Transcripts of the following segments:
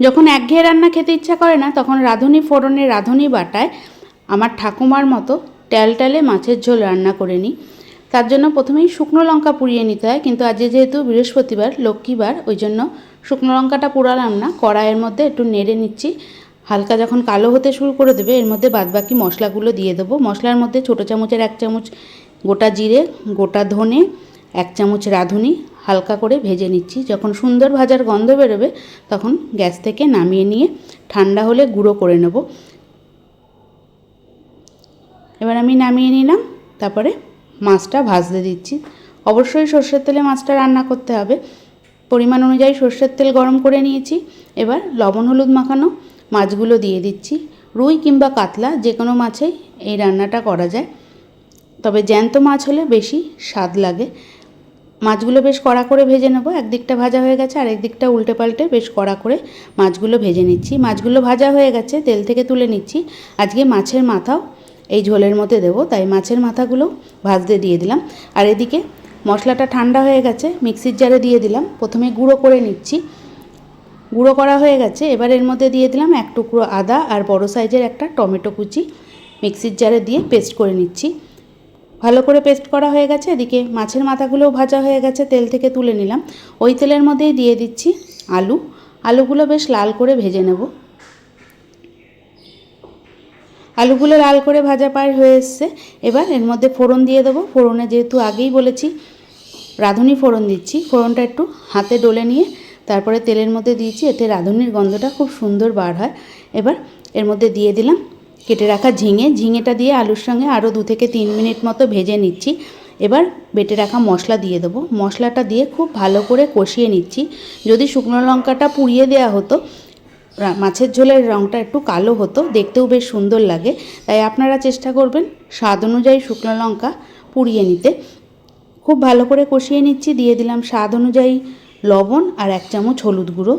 যখন একঘেয়ে রান্না খেতে ইচ্ছা করে না, তখন রাঁধুনি ফোড়নে রাঁধুনি বাটায় আমার ঠাকুমার মতো ট্যালট্যালে মাছের ঝোল রান্না করে নিই। তার জন্য প্রথমেই শুকনো লঙ্কা পুড়িয়ে নিতে হয়, কিন্তু আজকে যেহেতু বৃহস্পতিবার, লক্ষ্মীবার, ওই জন্য শুকনো লঙ্কাটা পুরালাম না। কড়াইয়ের মধ্যে একটু নেড়ে নিচ্ছি। হালকা যখন কালো হতে শুরু করে দেবে, এর মধ্যে বাদবাকি মশলাগুলো দিয়ে দেবো। মশলার মধ্যে ছোটো চামচের এক চামচ গোটা জিরে, গোটা ধনে, এক চামচ রাঁধুনি হালকা করে ভেজে নিচ্ছি। যখন সুন্দর ভাজার গন্ধ বেরোবে, তখন গ্যাস থেকে নামিয়ে নিয়ে ঠান্ডা হলে গুঁড়ো করে নেব। এবার আমি নামিয়ে নিলাম, তারপরে মাছটা ভাজতে দিচ্ছি। অবশ্যই সর্ষের তেলে মাছটা রান্না করতে হবে। পরিমাণ অনুযায়ী সর্ষের তেল গরম করে নিয়েছি। এবার লবণ হলুদ মাখানো মাছগুলো দিয়ে দিচ্ছি। রুই কিংবা কাতলা, যে কোনো মাছেই এই রান্নাটা করা যায়। তবে জ্যান্ত মাছ হলে বেশি স্বাদ লাগে। মাছগুলো বেশ কড়া করে ভেজে নেব। একদিকটা ভাজা হয়ে গেছে, আর একদিকটা উল্টে পাল্টে বেশ কড়া করে মাছগুলো ভেজে নিচ্ছি। মাছগুলো ভাজা হয়ে গেছে, তেল থেকে তুলে নিচ্ছি। আজকে মাছের মাথাও এই ঝোলের মধ্যে দেবো, তাই মাছের মাথাগুলো ভাজতে দিয়ে দিলাম। আর এদিকে মশলাটা ঠান্ডা হয়ে গেছে, মিক্সির জারে দিয়ে দিলাম। প্রথমে গুঁড়ো করে নিচ্ছি। গুঁড়ো করা হয়ে গেছে, এবার এর মধ্যে দিয়ে দিলাম এক টুকরো আদা আর বড় সাইজের একটা টমেটো কুচি। মিক্সির জারে দিয়ে পেস্ট করে নিচ্ছি। ভালো করে পেস্ট করা হয়ে গেছে, এদিকে মাছের মাথাগুলোও ভাজা হয়ে গেছে, তেল থেকে তুলে নিলাম। ওই তেলের মধ্যেই দিয়ে দিচ্ছি আলু। আলুগুলো বেশ লাল করে ভেজে নেব। আলুগুলো লাল করে ভাজা পার হয়ে এসছে। এবার এর মধ্যে ফোড়ন দিয়ে দেবো। ফোড়নে যেহেতু আগেই বলেছি, রাঁধুনি ফোড়ন দিচ্ছি। ফোড়নটা একটু হাতে ডলে নিয়ে তারপরে তেলের মধ্যে দিয়েছি। এতে রাঁধুনির গন্ধটা খুব সুন্দর বার হয়। এবার এর মধ্যে দিয়ে দিলাম কেটে রাখা ঝিঙে, ঝিঙেটা দিয়ে আলুর সঙ্গে আরও দু থেকে তিন মিনিট মতো ভেজে নিচ্ছি। এবার বেটে রাখা মশলা দিয়ে দেবো। মশলাটা দিয়ে খুব ভালো করে কষিয়ে নিচ্ছি। যদি শুকনো লঙ্কাটা পুড়িয়ে দেওয়া হতো মাছের ঝোলের রঙটা একটু কালো হতো, দেখতেও বেশ সুন্দর লাগে। তাই আপনারা চেষ্টা করবেন স্বাদ অনুযায়ী শুকনো লঙ্কা পুড়িয়ে নিতে। খুব ভালো করে কষিয়ে নিচ্ছি। দিয়ে দিলাম স্বাদ অনুযায়ী লবণ আর এক চামচ হলুদ গুঁড়ো।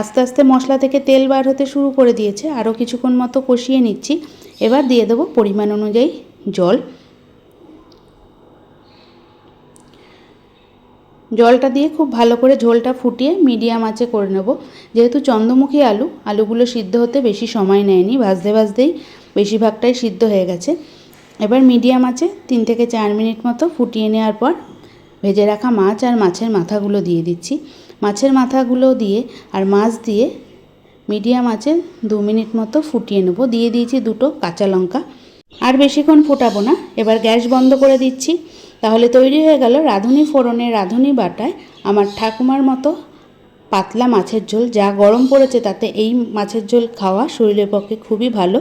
আস্তে আস্তে মশলা থেকে তেল বার হতে শুরু করে দিয়েছে। আরও কিছুক্ষণ মতো কষিয়ে নিচ্ছি। এবার দিয়ে দেবো পরিমাণ অনুযায়ী জল। জলটা দিয়ে খুব ভালো করে ঝোলটা ফুটিয়ে মিডিয়াম আঁচে করে নেব। যেহেতু চন্দ্রমুখী আলু, আলুগুলো সিদ্ধ হতে বেশি সময় নেয়নি, ভাজতে ভাজতেই বেশিরভাগটাই সিদ্ধ হয়ে গেছে। এবার মিডিয়াম আঁচে তিন থেকে চার মিনিট মতো ফুটিয়ে নেওয়ার পর ভেজে রাখা মাছ আর মাছের মাথাগুলো দিয়ে দিচ্ছি। মাছের মাথাগুলো দিয়ে আর মাছ দিয়ে মিডিয়াম আঁচে দু মিনিট মতো ফুটিয়ে নেব। দিয়ে দিয়েছি দুটো কাঁচা লঙ্কা। আর বেশিক্ষণ ফোটাবো না। এবার গ্যাস বন্ধ করে দিচ্ছি। তাহলে তৈরি হয়ে গেল রাঁধুনি ফোড়নে রাঁধুনি বাটায় আমার ঠাকুমার মতো পাতলা মাছের ঝোল। যা গরম পড়েছে তাতে এই মাছের ঝোল খাওয়া শরীরের পক্ষে খুবই ভালো।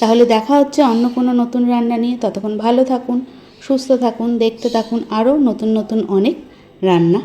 তাহলে দেখা হচ্ছে অন্য কোনো নতুন রান্না নিয়ে। ততক্ষণ ভালো থাকুন, সুস্থ থাকুন, দেখতে থাকুন আরও নতুন নতুন অনেক রান্না।